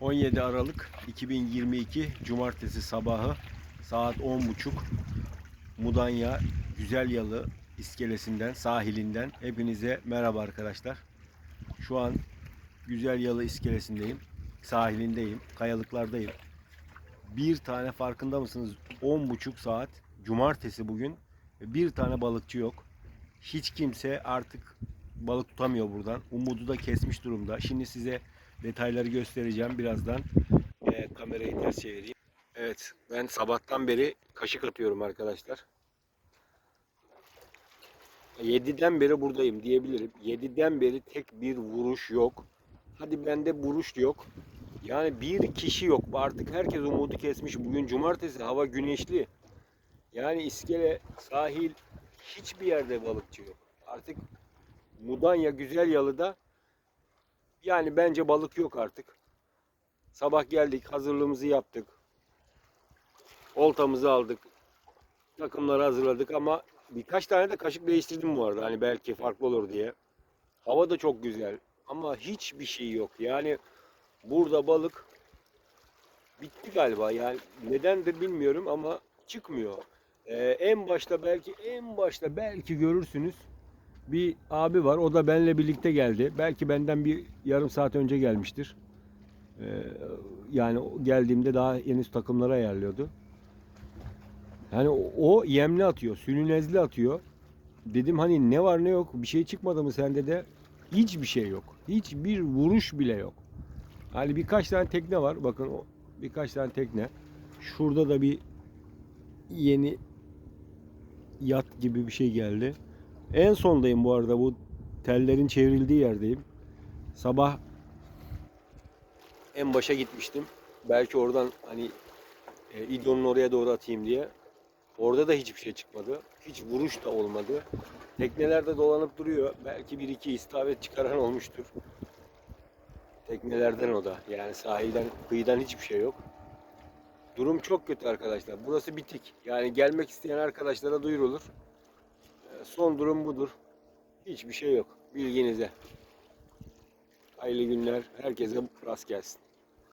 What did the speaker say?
17 Aralık 2022 Cumartesi sabahı saat 10.30 Mudanya Güzelyalı iskelesinden, sahilinden hepinize merhaba arkadaşlar. Şu an Güzelyalı iskelesindeyim. Sahilindeyim. Kayalıklardayım. Bir tane farkında mısınız? 10.30 saat. Cumartesi bugün. Bir tane balıkçı yok. Hiç kimse artık balık tutamıyor buradan. Umudu da kesmiş durumda. Şimdi size detayları göstereceğim birazdan. Ee, kamerayı ters çevireyim. Evet ben sabahtan beri kaşık atıyorum arkadaşlar. 7'den beri buradayım diyebilirim. 7'den beri tek bir vuruş yok. Hadi bende vuruş yok. Yani bir kişi yok. Artık herkes umudu kesmiş. Bugün cumartesi hava güneşli. Yani iskele, sahil hiçbir yerde balıkçı yok. Artık Mudanya Güzelyalı'da yani bence balık yok artık. Sabah geldik, hazırlığımızı yaptık. Oltamızı aldık. Takımları hazırladık ama birkaç tane de kaşık değiştirdim bu arada. Hani belki farklı olur diye. Hava da çok güzel ama hiçbir şey yok. Yani burada balık bitti galiba. Yani nedendir bilmiyorum ama çıkmıyor. Ee, en başta belki en başta belki görürsünüz bir abi var. O da benle birlikte geldi. Belki benden bir yarım saat önce gelmiştir. Ee, yani geldiğimde daha henüz takımları ayarlıyordu. Yani o, o yemli atıyor, sülünezli atıyor. Dedim hani ne var ne yok bir şey çıkmadı mı sende de hiçbir şey yok. Hiçbir vuruş bile yok. Hani birkaç tane tekne var. Bakın o birkaç tane tekne. Şurada da bir yeni yat gibi bir şey geldi. En sondayım bu arada bu tellerin çevrildiği yerdeyim. Sabah en başa gitmiştim. Belki oradan hani e, İdo'nun oraya doğru atayım diye. Orada da hiçbir şey çıkmadı. Hiç vuruş da olmadı. Teknelerde dolanıp duruyor. Belki bir iki istavret çıkaran olmuştur. Teknelerden o da. Yani sahilden, kıyıdan hiçbir şey yok. Durum çok kötü arkadaşlar. Burası bitik. Yani gelmek isteyen arkadaşlara duyurulur. Son durum budur. Hiçbir şey yok. Bilginize. Hayırlı günler. Herkese rast gelsin.